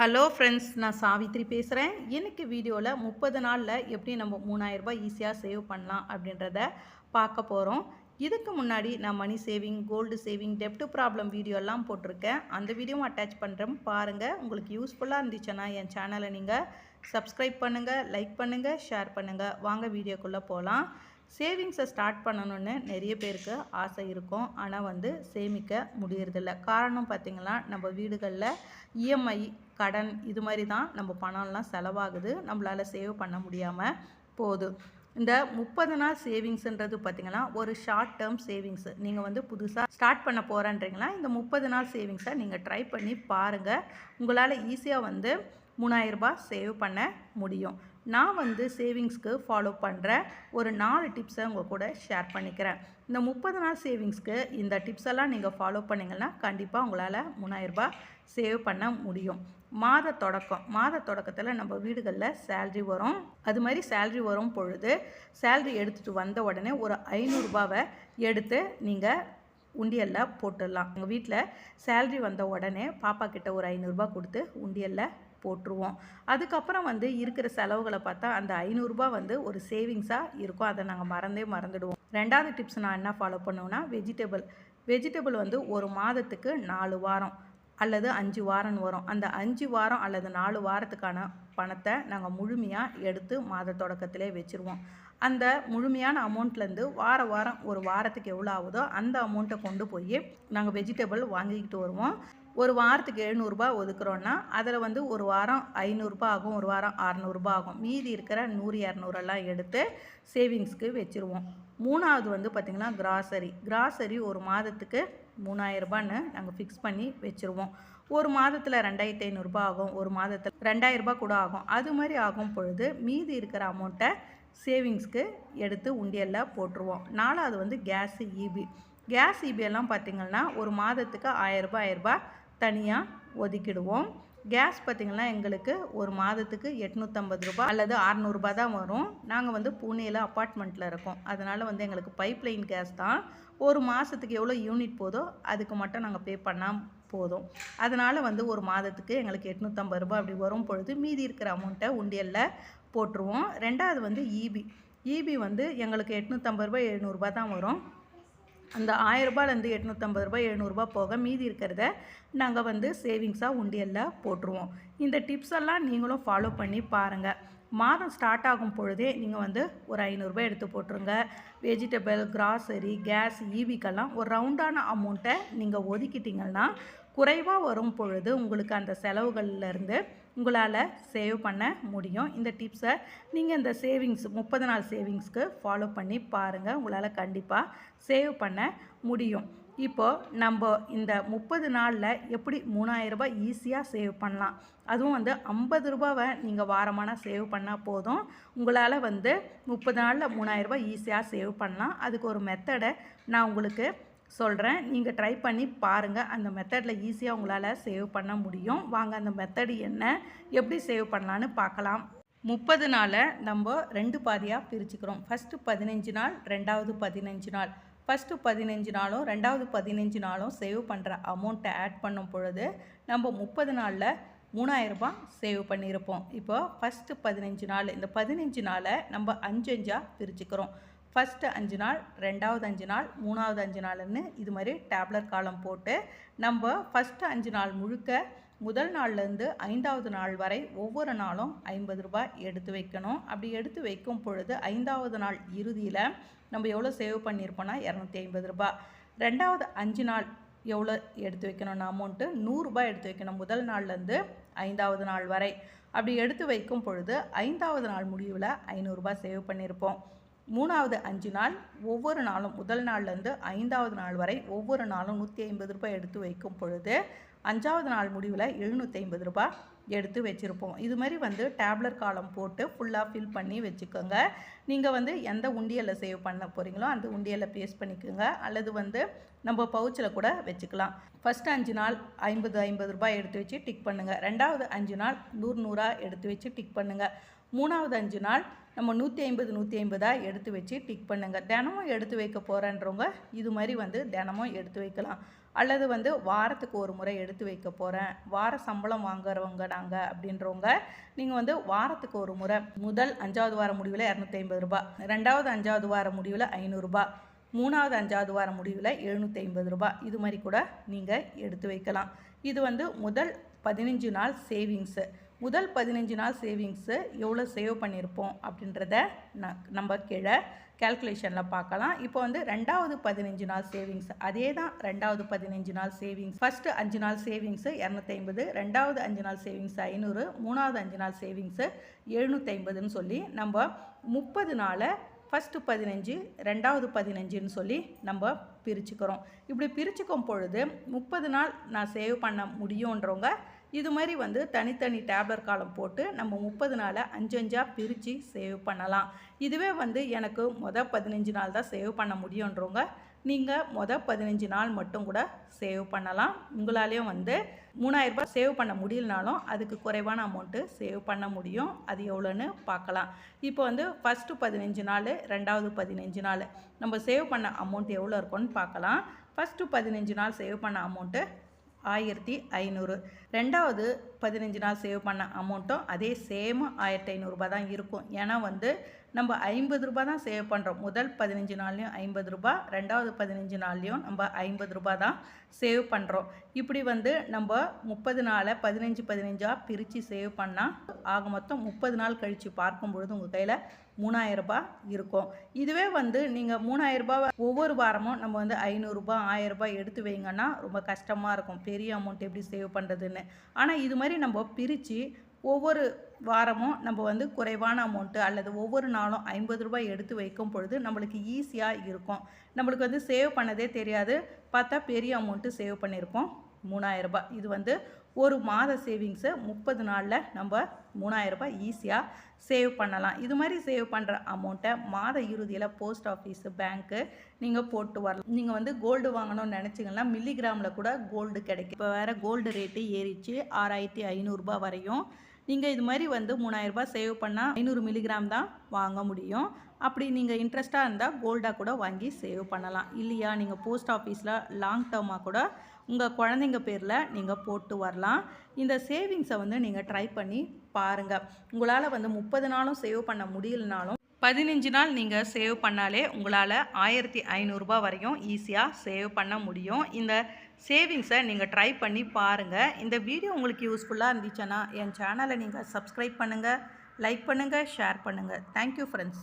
Hello friends நான் சாவித்ரி பேசுகிறேன் எனக்கு வீடியோவில் முப்பது நாளில் எப்படி நம்ம மூணாயிரம் ரூபாய் ஈஸியாக சேவ் பண்ணலாம் அப்படின்றத பார்க்க போகிறோம் இதுக்கு முன்னாடி நான் மணி சேவிங் கோல்டு சேவிங் டெப்ட் ப்ராப்ளம் வீடியோலாம் போட்டிருக்கேன். அந்த வீடியோவும் அட்டாச் பண்ணுறேன் பாருங்கள் உங்களுக்கு யூஸ்ஃபுல்லாக இருந்துச்சுன்னா என் சேனலை நீங்கள் சப்ஸ்கிரைப் பண்ணுங்கள் லைக் பண்ணுங்கள் ஷேர் பண்ணுங்கள் வாங்க வீடியோக்குள்ளே போகலாம் சேவிங்ஸை ஸ்டார்ட் பண்ணணும்னு நிறைய பேருக்கு ஆசை இருக்கும். ஆனால் வந்து சேமிக்க முடியறதில்ல. காரணம் பார்த்திங்கன்னா நம்ம வீடுகளில் இஎம்ஐ கடன் இது மாதிரி தான் நம்ம பணம்லாம் செலவாகுது. நம்மளால் சேவ் பண்ண முடியாமல் போகுது. இந்த முப்பது நாள் சேவிங்ஸுன்றது பார்த்திங்கன்னா ஒரு ஷார்ட் டேர்ம் சேவிங்ஸ் நீங்கள் வந்து புதுசாக ஸ்டார்ட் பண்ண போகிறேன்றீங்களா இந்த முப்பது நாள் சேவிங்ஸை நீங்கள் ட்ரை பண்ணி பாருங்கள் உங்களால் ஈஸியாக வந்து மூணாயிரரூபா சேவ் பண்ண முடியும். நான் வந்து சேவிங்ஸ்க்கு ஃபாலோ பண்ணுற ஒரு நாலு டிப்ஸை உங்கள் கூட ஷேர் பண்ணிக்கிறேன். இந்த முப்பது நாள் சேவிங்ஸ்க்கு இந்த டிப்ஸ் எல்லாம் நீங்கள் ஃபாலோ பண்ணிங்கன்னா கண்டிப்பாக உங்களால் மூணாயிரரூபா சேவ் பண்ண முடியும். மாத தொடக்கம். மாத தொடக்கத்தில் நம்ம வீடுகளில் சேல்ரி வரும். அது மாதிரி சேல்ரி வரும் பொழுது சேல்ரி எடுத்துகிட்டு வந்த உடனே ஒரு ஐநூறுரூபாவை எடுத்து நீங்கள் உண்டியலில் போட்டுடலாம். எங்கள் வீட்டில் சேல்ரி வந்த உடனே பாப்பா கிட்ட ஒரு ஐநூறுரூபா கொடுத்து உண்டியலில் போட்டுருவோம். அதுக்கப்புறம் வந்து இருக்கிற செலவுகளை பார்த்தா அந்த ஐநூறுரூபா வந்து ஒரு சேவிங்ஸாக இருக்கும். அதை நாங்கள் மறந்தே மறந்துடுவோம். ரெண்டாவது டிப்ஸ் நான் என்ன ஃபாலோ பண்ணுவேன்னா வெஜிடபிள் வெஜிடபிள் வந்து ஒரு மாதத்துக்கு நாலு வாரம் அல்லது அஞ்சு வாரம்னு வரும். அந்த அஞ்சு வாரம் அல்லது நாலு வாரத்துக்கான பணத்தை நாங்கள் முழுமையாக எடுத்து மாத தொடக்கத்திலே வச்சுருவோம். அந்த முழுமையான அமௌண்ட்லேருந்து வார வாரம் ஒரு வாரத்துக்கு எவ்வளோ ஆகுதோ அந்த அமௌண்ட்டை கொண்டு போய் நாங்கள் வெஜிடபிள் வாங்கிக்கிட்டு வருவோம். ஒரு வாரத்துக்கு எழுநூறுபா ஒதுக்குறோன்னா அதில் வந்து ஒரு வாரம் ஐநூறுரூபா ஆகும் ஒரு வாரம் அறநூறுபா ஆகும். மீதி இருக்கிற நூறு இரநூறெல்லாம் எடுத்து சேவிங்ஸ்க்கு வச்சுருவோம். மூணாவது வந்து பார்த்திங்கன்னா கிராசரி கிராசரி ஒரு மாதத்துக்கு மூணாயிரரூபான்னு நாங்கள் ஃபிக்ஸ் பண்ணி வச்சுருவோம். ஒரு மாதத்தில் ரெண்டாயிரத்தி ஐநூறுரூபா ஆகும் ஒரு மாதத்தில் ரெண்டாயிரரூபா கூட ஆகும். அது மாதிரி ஆகும் பொழுது மீதி இருக்கிற அமௌண்ட்டை சேவிங்ஸ்க்கு எடுத்து உண்டியலில் போட்டுருவோம். நாலாவது வந்து கேஸு இபி கேஸ் இபி எல்லாம் பார்த்திங்கன்னா ஒரு மாதத்துக்கு ஆயரூபா ஆயரூபா தனியாக ஒதுக்கிடுவோம். கேஸ் பார்த்திங்கன்னா எங்களுக்கு ஒரு மாதத்துக்கு எட்நூற்றம்பது ரூபா அல்லது அறநூறுபா தான் வரும். நாங்கள் வந்து பூனேயில் அப்பார்ட்மெண்ட்டில் இருக்கோம். அதனால் வந்து எங்களுக்கு பைப் லைன் கேஸ் தான். ஒரு மாதத்துக்கு எவ்வளோ யூனிட் போதோ அதுக்கு மட்டும் நாங்கள் பே பண்ணால் போதும். அதனால் வந்து ஒரு மாதத்துக்கு எங்களுக்கு எட்நூற்றம்பது ரூபா அப்படி வரும் பொழுது மீதி இருக்கிற அமௌண்ட்டை உண்டியலில் போட்டுருவோம். ரெண்டாவது வந்து இபி இபி வந்து எங்களுக்கு எட்நூற்றம்பது ரூபாய் எழுநூறுபா தான் வரும். அந்த ஆயிரரூபாலேருந்து எட்நூற்றம்பது ரூபாய் எழுநூறுபா போக மீதி இருக்கிறத நாங்கள் வந்து சேவிங்ஸாக உண்டியலில் போட்டுருவோம். இந்த டிப்ஸ் எல்லாம் நீங்களும் ஃபாலோ பண்ணி பாருங்கள் மாதம் ஸ்டார்ட் ஆகும் பொழுதே நீங்கள் வந்து ஒரு ஐநூறுரூபா எடுத்து போட்டுருங்க. வெஜிடபிள் கிராசரி கேஸ் ஈவிக்கெல்லாம் ஒரு ரவுண்டான அமௌண்ட்டை நீங்கள் ஒதுக்கிட்டிங்கன்னா குறைவாக வரும் பொழுது உங்களுக்கு அந்த செலவுகள்லேருந்து உங்களால் சேவ் பண்ண முடியும். இந்த டிப்ஸை நீங்கள் இந்த சேவிங்ஸ் முப்பது நாள் சேவிங்ஸ்க்கு ஃபாலோ பண்ணி பாருங்கள் உங்களால் கண்டிப்பாக சேவ் பண்ண முடியும். இப்போது நம்ம இந்த முப்பது நாளில் எப்படி மூணாயிரரூபா ஈஸியாக சேவ் பண்ணலாம்? அதுவும் வந்து ஐம்பது ரூபாவை நீங்கள் வாரமான சேவ் பண்ணால் போதும். உங்களால் வந்து முப்பது நாளில் மூணாயிரரூபா ஈஸியாக சேவ் பண்ணலாம். அதுக்கு ஒரு மெத்தடை நான் உங்களுக்கு சொல்கிறேன் நீங்கள் ட்ரை பண்ணி பாருங்கள் அந்த மெத்தடில் ஈஸியாக உங்களால் சேவ் பண்ண முடியும். வாங்க அந்த மெத்தடு என்ன? எப்படி சேவ் பண்ணலான்னு பார்க்கலாம். முப்பது நாளை நம்ம ரெண்டு பாதியாக பிரிச்சுக்கிறோம். ஃபஸ்ட்டு பதினஞ்சு நாள் ரெண்டாவது பதினஞ்சு நாள். ஃபஸ்ட்டு பதினஞ்சு நாளும் ரெண்டாவது பதினஞ்சு நாளும் சேவ் பண்ணுற அமௌண்ட்டை ஆட் பண்ணும் பொழுது நம்ம முப்பது நாளில் மூணாயிரரூபா சேவ் பண்ணியிருப்போம். இப்போ ஃபஸ்ட்டு பதினஞ்சு நாள் இந்த பதினஞ்சு நாளை நம்ம அஞ்சு அஞ்சாக பிரிச்சுக்கிறோம். ஃபஸ்ட்டு அஞ்சு நாள் ரெண்டாவது அஞ்சு நாள் மூணாவது அஞ்சு நாள்னு இது மாதிரி டேப்லெட் காலம் போட்டு நம்ம ஃபஸ்ட்டு அஞ்சு நாள் முழுக்க முதல் நாள்லேருந்து ஐந்தாவது நாள் வரை ஒவ்வொரு நாளும் ஐம்பது ரூபாய் எடுத்து வைக்கணும். அப்படி எடுத்து வைக்கும் பொழுது ஐந்தாவது நாள் இறுதியில் நம்ம எவ்வளோ சேவ் பண்ணியிருப்போம்னா இரநூத்தி ஐம்பது ரூபாய். ரெண்டாவது அஞ்சு நாள் எவ்வளோ எடுத்து வைக்கணும்னு அமௌண்ட்டு நூறுரூபா எடுத்து வைக்கணும் முதல் நாள்லேருந்து ஐந்தாவது நாள் வரை. அப்படி எடுத்து வைக்கும் பொழுது ஐந்தாவது நாள் முடிவில் ஐநூறுரூபா சேவ் பண்ணியிருப்போம். மூணாவது அஞ்சு நாள் ஒவ்வொரு நாளும் முதல் நாள்லேருந்து ஐந்தாவது நாள் வரை ஒவ்வொரு நாளும் நூற்றி ஐம்பது ரூபாய் எடுத்து வைக்கும் பொழுது அஞ்சாவது நாள் முடிவில் எழுநூற்றி ஐம்பது ரூபாய் எடுத்து வச்சுருப்போம். இது மாதிரி வந்து டேப்லெட் காலம் போட்டு ஃபுல்லாக ஃபில் பண்ணி வச்சுக்கோங்க. நீங்கள் வந்து எந்த உண்டியலில் சேவ் பண்ண போகிறீங்களோ அந்த உண்டியலில் பேஸ்ட் பண்ணிக்கோங்க. அல்லது வந்து நம்ம பவுச்சில் கூட வச்சுக்கலாம். ஃபஸ்ட்டு அஞ்சு நாள் ஐம்பது ஐம்பது ரூபாய் எடுத்து வச்சு டிக் பண்ணுங்கள் ரெண்டாவது அஞ்சு நாள் நூறு நூறாக எடுத்து வச்சு டிக் பண்ணுங்கள் மூணாவது அஞ்சு நாள் நம்ம நூற்றி ஐம்பது நூற்றி ஐம்பதாக எடுத்து வச்சு டிக் பண்ணுங்கள் தினமும் எடுத்து வைக்க போகிறேன்றவங்க இது மாதிரி வந்து தினமும் எடுத்து வைக்கலாம். அல்லது வந்து வாரத்துக்கு ஒரு முறை எடுத்து வைக்க போகிறேன் வார சம்பளம் வாங்குறவங்க நாங்கள் அப்படின்றவங்க நீங்கள் வந்து வாரத்துக்கு ஒரு முறை முதல் அஞ்சாவது வார முடிவில் இரநூத்தி ஐம்பது ரூபாய் ரெண்டாவது அஞ்சாவது வார முடிவில் ஐநூறுரூபா மூணாவது அஞ்சாவது வார முடிவில் எழுநூற்றி ஐம்பது ரூபாய். இது மாதிரி கூட நீங்கள் எடுத்து வைக்கலாம். இது வந்து முதல் பதினஞ்சு நாள் சேவிங்ஸு முதல் பதினஞ்சு நாள் சேவிங்ஸு எவ்வளோ சேவ் பண்ணியிருப்போம் அப்படின்றத நம்ம கீழே கேல்குலேஷனில் பார்க்கலாம். இப்போ வந்து ரெண்டாவது பதினஞ்சு நாள் சேவிங்ஸ் அதே தான் ரெண்டாவது பதினஞ்சு நாள் சேவிங்ஸ். ஃபஸ்ட்டு அஞ்சு நாள் சேவிங்ஸு இரநூத்தி ஐம்பது ரெண்டாவது அஞ்சு நாள் சேவிங்ஸ் ஐநூறு மூணாவது அஞ்சு நாள் சேவிங்ஸு எழுநூற்றி ஐம்பதுன்னு சொல்லி நம்ம முப்பது நாளை ஃபஸ்ட்டு பதினஞ்சு ரெண்டாவது பதினஞ்சுன்னு சொல்லி நம்ம பிரிச்சுக்கிறோம். இப்படி பிரிச்சுக்கும் பொழுது முப்பது நாள் நான் சேவ் பண்ண முடியுன்றவங்க இது மாதிரி வந்து தனித்தனி டேப்லெட் காலம் போட்டு நம்ம முப்பது நாளை அஞ்சஞ்சாக பிரித்து சேவ் பண்ணலாம். இதுவே வந்து எனக்கு மொதல் பதினஞ்சு நாள் தான் சேவ் பண்ண முடியுன்றவங்க நீங்கள் மொதல் பதினஞ்சு நாள் மட்டும் கூட சேவ் பண்ணலாம். உங்களாலேயும் வந்து மூணாயிரரூபா சேவ் பண்ண முடியலனாலும் அதுக்கு குறைவான அமௌண்ட்டு சேவ் பண்ண முடியும். அது எவ்வளோன்னு பார்க்கலாம். இப்போ வந்து ஃபஸ்ட்டு பதினஞ்சு நாள் ரெண்டாவது பதினஞ்சு நாள். நம்ம சேவ் பண்ண அமௌண்ட் எவ்வளோ இருக்கும்னு பார்க்கலாம். ஃபஸ்ட்டு பதினஞ்சு நாள் சேவ் பண்ண அமௌண்ட்டு ஆயிரத்தி ஐநூறு. ரெண்டாவது பதினஞ்சு நாள் சேவ் பண்ண அமௌண்ட்டும் அதே சேம் ஆயிரத்தி ஐநூறுரூபா தான் இருக்கும். ஏன்னா வந்து நம்ம ஐம்பது ரூபா தான் சேவ் பண்ணுறோம் முதல் பதினஞ்சு நாள்லேயும் ஐம்பது ரூபா ரெண்டாவது பதினஞ்சு நாள்லேயும் நம்ம ஐம்பது ரூபா தான் சேவ் பண்ணுறோம் இப்படி வந்து நம்ம முப்பது நாளை பதினஞ்சு பதினஞ்சாக பிரித்து சேவ் பண்ணால் ஆக மொத்தம் முப்பது நாள் கழித்து பார்க்கும் பொழுது உங்கள் கையில் மூணாயிரரூபா இருக்கும். இதுவே வந்து நீங்கள் மூணாயிரரூபா ஒவ்வொரு வாரமும் நம்ம வந்து ஐநூறுரூபா ஆயிரரூபா எடுத்து வைங்கன்னா ரொம்ப கஷ்டமாக இருக்கும். பெரிய அமௌண்ட் எப்படி சேவ் பண்ணுறதுன்னு ஆனால் இது மாதிரி நம்ம பிரித்து ஒவ்வொரு வாரமும் நம்ம வந்து குறைவான அமௌண்ட்டு அல்லது ஒவ்வொரு நாளும் ஐம்பது ரூபாய் எடுத்து வைக்கும் பொழுது நம்மளுக்கு ஈஸியாக இருக்கும். நம்மளுக்கு வந்து சேவ் பண்ணதே தெரியாது. பார்த்தா பெரிய அமௌண்ட்டு சேவ் பண்ணியிருக்கோம் மூணாயிரரூபா இது வந்து ஒரு மாத சேவிங்ஸை முப்பது நாளில் நம்ம மூணாயிரரூபா ஈஸியாக சேவ் பண்ணலாம். இது மாதிரி சேவ் பண்ணுற அமௌண்ட்டை மாத இறுதியில் போஸ்ட் ஆஃபீஸு பேங்க்கு நீங்கள் போட்டு வரலாம். நீங்கள் வந்து கோல்டு வாங்கணும்னு நினச்சிங்கன்னா மில்லிகிராமில் கூட கோல்டு கிடைக்கும். இப்போ வேறு கோல்டு ரேட்டு ஏறிச்சு ஆறாயிரத்தி ஐநூறுரூபா வரையும் நீங்கள் இது மாதிரி வந்து மூணாயிரரூபா சேவ் பண்ணால் ஐநூறு மில்லிகிராம் தான் வாங்க முடியும். அப்படி நீங்கள் இன்ட்ரெஸ்ட்டாக இருந்தால் கோல்டாக கூட வாங்கி சேவ் பண்ணலாம். இல்லையா? நீங்கள் போஸ்ட் ஆஃபீஸில் லாங் டேர்மாக கூட உங்கள் குழந்தைங்க பேரில் நீங்கள் போட்டு வரலாம். இந்த சேவிங்ஸை வந்து நீங்கள் ட்ரை பண்ணி பாருங்கள் உங்களால் வந்து முப்பது நாளும் சேவ் பண்ண முடியலனாலும் பதினஞ்சு நாள் நீங்கள் சேவ் பண்ணாலே உங்களால் ஆயிரத்தி ஐநூறுரூபா வரையும் ஈஸியாக சேவ் பண்ண முடியும். இந்த சேவிங்ஸை நீங்கள் ட்ரை பண்ணி பாருங்கள் இந்த வீடியோ உங்களுக்கு யூஸ்ஃபுல்லாக இருந்துச்சுன்னா என் சேனலை நீங்கள் சப்ஸ்கிரைப் பண்ணுங்கள் லைக் பண்ணுங்கள் ஷேர் பண்ணுங்கள் தேங்க்யூ ஃப்ரெண்ட்ஸ்